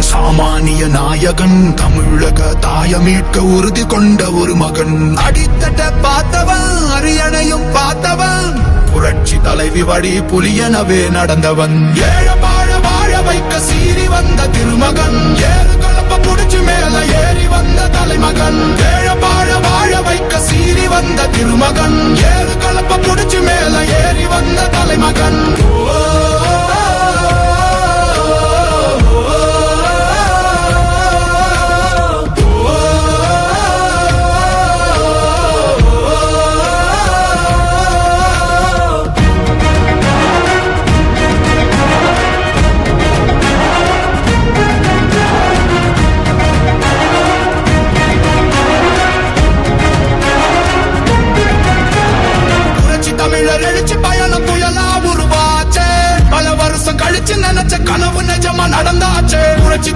சாமானிய நாயகன் தமிழக தாயமீட்க உறுதி கொண்ட ஒரு மகன். அடித்தட்ட பார்த்தவன் அரியணையும் பார்த்தவன். புரட்சி தலைவி வழி புலியனவே நடந்தவன். ஏழப்பா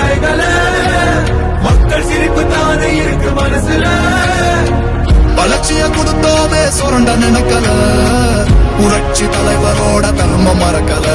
கண்டு மக்கள் சிரிப்பு தானே இருக்கு மனசுல. வளர்ச்சிய கொடுத்தோமே சுரண்ட நினைக்கல. புரட்சி தலைவரோட தர்மம் மறக்கல.